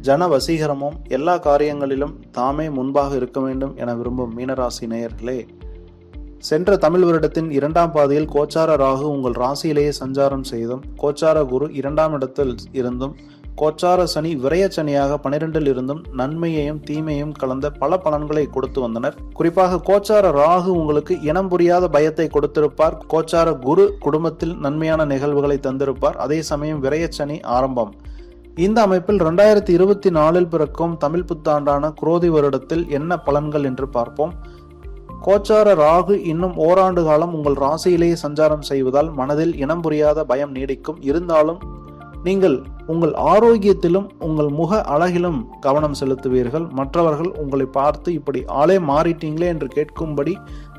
ஜன வசீகரமும் எல்லா காரியங்களிலும் தாமே முன்பாக இருக்க வேண்டும் என விரும்பும் மீனராசி நேயர்களே சென்ற தமிழ் வருடத்தின் இரண்டாம் பாதையில் கோச்சார ராகு உங்கள் ராசியிலேயே சஞ்சாரம் செய்தும் கோச்சார குரு இரண்டாம் இடத்தில் இருந்தும் கோச்சார சனி விரய சனியாக பனிரெண்டில் இருந்தும் நன்மையையும் தீமையும் கலந்த பல பலன்களை கொடுத்து வந்தனர். குறிப்பாக கோச்சார ராகு உங்களுக்கு இனம் புரியாத பயத்தை கொடுத்திருப்பார். கோச்சார குரு குடும்பத்தில் நன்மையான நிகழ்வுகளை தந்திருப்பார். அதே சமயம் விரய சனி ஆரம்பம். இந்த அமைப்பில் ரெண்டாயிரத்தி இருபத்தி நாலில் பிறக்கும் தமிழ் புத்தாண்டான குரோதி வருடத்தில் என்ன பலன்கள் என்று பார்ப்போம். கோச்சார ராகு இன்னும் ஓராண்டு காலம் உங்கள் ராசியிலேயே சஞ்சாரம் செய்வதால் மனதில் இனம் புரியாத பயம் நீடிக்கும். இருந்தாலும் நீங்கள் உங்கள் ஆரோக்கியத்திலும் உங்கள் முக அழகிலும் கவனம் செலுத்துவீர்கள். மற்றவர்கள் உங்களை பார்த்து இப்படி ஆளே மாறிட்டீங்களே என்று கேட்கும்படி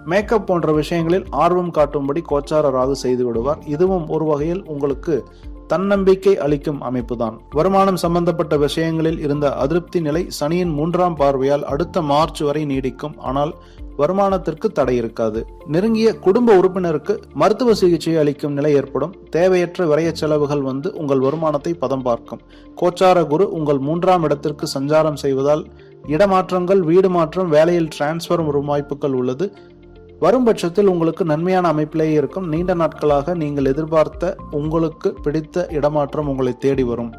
மேக்கப் போன்ற விஷயங்களில் ஆர்வம் காட்டும்படி கோச்சார ராகு செய்து விடுவார் இதுவும் ஒரு வகையில் உங்களுக்கு தன்னம்பிக்கை அளிக்கும் அமைப்புதான். வருமானம் சம்பந்தப்பட்ட விஷயங்களில் இருந்த அதிருப்தி நிலை சனியின் மூன்றாம் பார்வையால் அடுத்த மார்ச் வரை நீடிக்கும். ஆனால் வருமானத்திற்கு தடை இருக்காது. நெருங்கிய குடும்ப உறுப்பினருக்கு மருத்துவ சிகிச்சை அளிக்கும் நிலை ஏற்படும். தேவையற்ற விரைய செலவுகள் வந்து உங்கள் வருமானத்தை பதம் பார்க்கும். கோச்சார குரு உங்கள் மூன்றாம் இடத்திற்கு சஞ்சாரம் செய்வதால் இடமாற்றங்கள் வீடு மாற்றம் வேலையில் டிரான்ஸ்ஃபர் வரும் வாய்ப்புகள் உள்ளது. வரும் பட்சத்தில் உங்களுக்கு நன்மையான அமைப்பிலேயே இருக்கும். நீண்ட நாட்களாக நீங்கள் எதிர்பார்த்த உங்களுக்கு பிடித்த இடமாற்றம் உங்களை தேடி வரும்.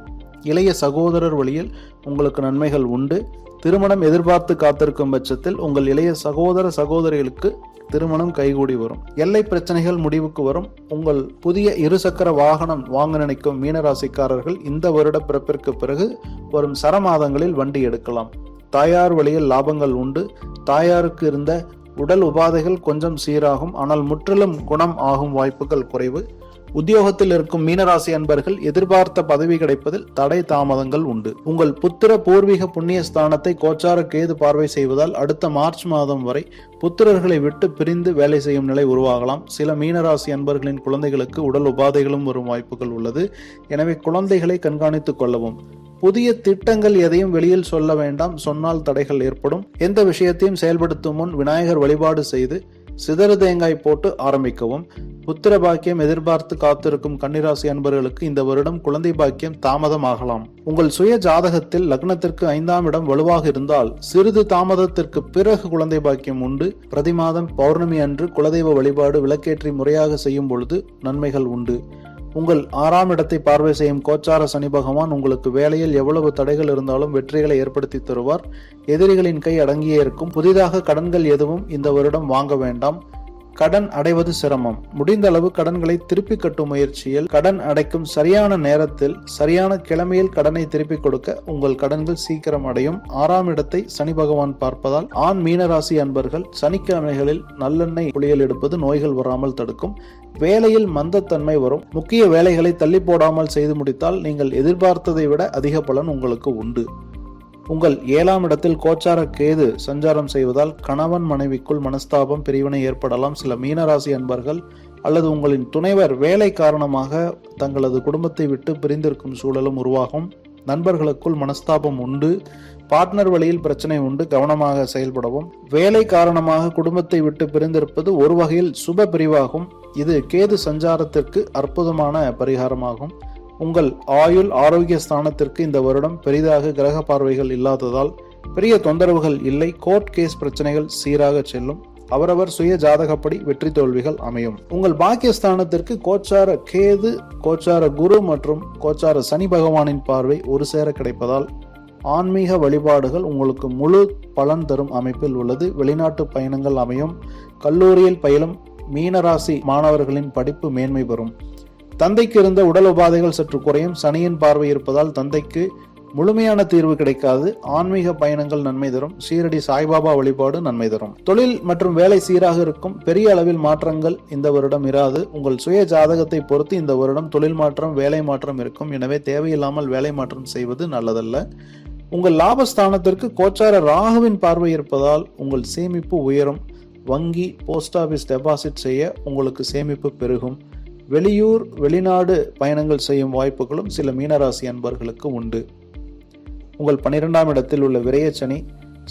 இளைய சகோதரர் வழியில் உங்களுக்கு நன்மைகள் உண்டு. திருமணம் எதிர்பார்த்து காத்திருக்கும் பட்சத்தில் உங்கள் இளைய சகோதர சகோதரிகளுக்கு திருமணம் கைகூடி வரும். எல்லை பிரச்சனைகள் முடிவுக்கு வரும். உங்கள் புதிய இருசக்கர வாகனம் வாங்க நினைக்கும் மீனராசிக்காரர்கள் இந்த வருட பிறப்பிற்கு பிறகு வரும் சரமாதங்களில் வண்டி எடுக்கலாம். தாயார் வழியில் லாபங்கள் உண்டு. தாயாருக்கு இருந்த உடல் உபாதைகள் கொஞ்சம் சீராகும் ஆனால் முற்றிலும் குணம் ஆகும் வாய்ப்புகள் குறைவு. உத்தியோகத்தில் இருக்கும் மீனராசி அன்பர்கள் எதிர்பார்த்த பதவி கிடைப்பதில் தடை தாமதங்கள் உண்டு. உங்கள் புத்திர பூர்வீக புண்ணிய ஸ்தானத்தை கோச்சார கேது பார்வை செய்வதால் அடுத்த மார்ச் மாதம் வரை புத்திரர்களை விட்டு பிரிந்து வேலை செய்யும் நிலை உருவாகலாம். சில மீனராசி அன்பர்களின் குழந்தைகளுக்கு உடல் உபாதைகளும் வரும் வாய்ப்புகள் உள்ளது. எனவே குழந்தைகளை கண்காணித்துக் கொள்ளவும். புதிய திட்டங்கள் எதையும் வெளியில் சொல்ல வேண்டாம். சொன்னால் தடைகள் ஏற்படும். எந்த விஷயத்தையும் செயல்படுத்தும் முன் விநாயகர் வழிபாடு செய்து சிதறு தேங்காய் போட்டு ஆரம்பிக்கவும். புத்திர பாக்கியம் எதிர்பார்த்து காத்திருக்கும் கன்னிராசி அன்பர்களுக்கு இந்த வருடம் குழந்தை பாக்கியம் தாமதமாகலாம். உங்கள் சுய ஜாதகத்தில் லக்னத்திற்கு ஐந்தாம் இடம் வலுவாக இருந்தால் சிறிது தாமதத்திற்கு பிறகு குழந்தை பாக்கியம் உண்டு. பிரதி மாதம் பௌர்ணமி அன்று குலதெய்வ வழிபாடு விளக்கேற்றி முறையாக செய்யும் பொழுது நன்மைகள் உண்டு. உங்கள் ஆறாம் இடத்தை பார்வை செய்யும் கோச்சார சனி பகவான் உங்களுக்கு வேலையில் எவ்வளவு தடைகள் இருந்தாலும் வெற்றிகளை ஏற்படுத்தி தருவார். எதிரிகளின் கை அடங்கியே இருக்கும். புதிதாக கடன்கள் எதுவும் இந்த வருடம் வாங்க வேண்டாம். கடன் அடைவது சிரமம். முடிந்த அளவு கடன்களை திருப்பி கட்டும் முயற்சியில் கடன் அடைக்கும் சரியான நேரத்தில் சரியான கிழமையில் கடனை திருப்பி கொடுக்க உங்கள் கடன்கள் சீக்கிரம் அடையும். ஆறாம் இடத்தை சனி பகவான் பார்ப்பதால் ஆண் மீனராசி அன்பர்கள் சனிக்கிழமைகளில் நல்லெண்ணெய் குளியல் எடுப்பது நோய்கள் வராமல் தடுக்கும். வேலையில் மந்தத்தன்மை வரும். முக்கிய வேலைகளை தள்ளி போடாமல் செய்து முடித்தால் நீங்கள் எதிர்பார்த்ததை விட அதிக பலன் உங்களுக்கு உண்டு. உங்கள் ஏழாம் இடத்தில் கோச்சார கேது சஞ்சாரம் செய்வதால் கணவன் மனைவிக்குள் மனஸ்தாபம் பிரிவினை ஏற்படலாம். சில மீனராசி அன்பர்கள் அல்லது உங்களின் துணைவர் வேலை காரணமாக தங்களது குடும்பத்தை விட்டு பிரிந்திருக்கும் சூழலும் உருவாகும். நண்பர்களுக்குள் மனஸ்தாபம் உண்டு. பார்ட்னர் வழியில் பிரச்சனை உண்டு. கவனமாக செயல்படவும். வேலை காரணமாக குடும்பத்தை விட்டு பிரிந்திருப்பது ஒரு வகையில் சுப பிரிவாகும். இது கேது சஞ்சாரத்திற்கு அற்புதமான பரிகாரமாகும். உங்கள் ஆயுள் ஆரோக்கிய ஸ்தானத்திற்கு இந்த வருடம் பெரிதாக கிரக பார்வைகள் இல்லாததால் பெரிய தொந்தரவுகள் இல்லை கோர்ட் கேஸ் பிரச்சனைகள் சீராக செல்லும். அவரவர் சுய ஜாதகப்படி வெற்றி தோல்விகள் அமையும். உங்கள் பாக்கியஸ்தானத்திற்கு கோச்சார கேது கோச்சார குரு மற்றும் கோச்சார சனி பகவானின் பார்வை ஒரு சேர கிடைப்பதால் ஆன்மீக வழிபாடுகள் உங்களுக்கு முழு பலன் தரும் அமைப்பில் உள்ளது. வெளிநாட்டு பயணங்கள் அமையும். கல்லூரியில் பயிலும் மீனராசி மாணவர்களின் படிப்பு மேன்மை பெறும். தந்தைக்கு இருந்த உடல் உபாதைகள் சற்று குறையும். சனியின் பார்வை இருப்பதால் தந்தைக்கு முழுமையான தீர்வு கிடைக்காது. ஆன்மீக பயணங்கள் நன்மை தரும். சீரடி சாய்பாபா வழிபாடு நன்மை தரும். தொழில் மற்றும் வேலை சீராக இருக்கும். பெரிய அளவில் மாற்றங்கள் இந்த வருடம் இராது. உங்கள் சுய ஜாதகத்தை பொறுத்து இந்த வருடம் தொழில் மாற்றம் வேலை மாற்றம் இருக்கும். எனவே தேவையில்லாமல் வேலை மாற்றம் செய்வது நல்லதல்ல. உங்கள் லாபஸ்தானத்திற்கு கோச்சார ராகுவின் பார்வை இருப்பதால் உங்கள் சேமிப்பு உயரும். வங்கி போஸ்ட் ஆபீஸ் டெபாசிட் செய்ய உங்களுக்கு சேமிப்பு பெருகும். வெளியூர் வெளிநாடு பயணங்கள் செய்யும் வாய்ப்புகளும் சில மீனராசி அன்பர்களுக்கு உண்டு. உங்கள் பன்னிரெண்டாம் இடத்தில் உள்ள விரயச்சனி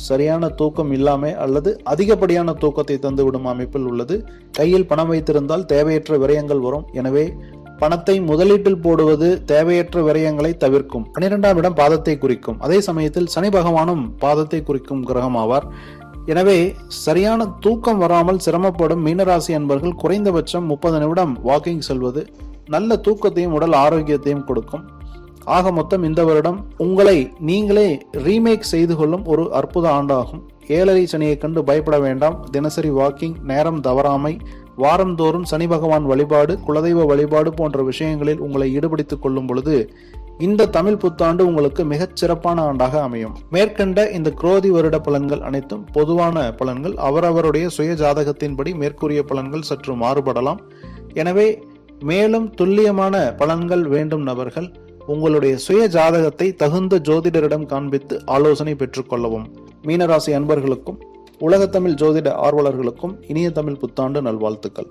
சரியான தூக்கம் இல்லாமல் அல்லது அதிகப்படியான தூக்கத்தை தந்துவிடும் அமைப்பில் உள்ளது. கையில் பணம் வைத்திருந்தால் தேவையற்ற விரயங்கள் வரும். எனவே பணத்தை முதலீட்டில் போடுவது தேவையற்ற விரயங்களை தவிர்க்கும். பனிரெண்டாம் இடம் பாதத்தை குறிக்கும். அதே சமயத்தில் சனி பகவானும் பாதத்தை குறிக்கும் கிரகம் ஆவார் எனவே சரியான தூக்கம் வராமல் சிரமப்படும் மீனராசி அன்பர்கள் குறைந்தபட்சம் முப்பது நிமிடம் வாக்கிங் செல்வது நல்ல தூக்கத்தையும் உடல் ஆரோக்கியத்தையும் கொடுக்கும். ஆக மொத்தம் இந்த வருடம் உங்களை நீங்களே ரீமேக் செய்து கொள்ளும் ஒரு அற்புத ஆண்டாகும். ஏழரை சனியை கண்டு பயப்பட வேண்டாம். தினசரி வாக்கிங் நேரம் தவறாமை வாரந்தோறும் சனி பகவான் வழிபாடு குலதெய்வ வழிபாடு போன்ற விஷயங்களில் உங்களை ஈடுபடுத்திக் கொள்ளும் பொழுது இந்த தமிழ் புத்தாண்டு உங்களுக்கு மிகச் சிறப்பான ஆண்டாக அமையும். மேற்கண்ட இந்த குரோதி வருட பலன்கள் அனைத்தும் பொதுவான பலன்கள். அவரவருடைய சுய ஜாதகத்தின்படி மேற்கூறிய பலன்கள் சற்று மாறுபடலாம். எனவே மேலும் துல்லியமான பலன்கள் வேண்டும் நபர்கள் உங்களுடைய சுய ஜாதகத்தை தகுந்த ஜோதிடரிடம் காண்பித்து ஆலோசனை பெற்றுக்கொள்ளவும் மீனராசி அன்பர்களுக்கும் உலகத்தமிழ் ஜோதிட ஆர்வலர்களுக்கும் இனிய தமிழ் புத்தாண்டு நல்வாழ்த்துக்கள்.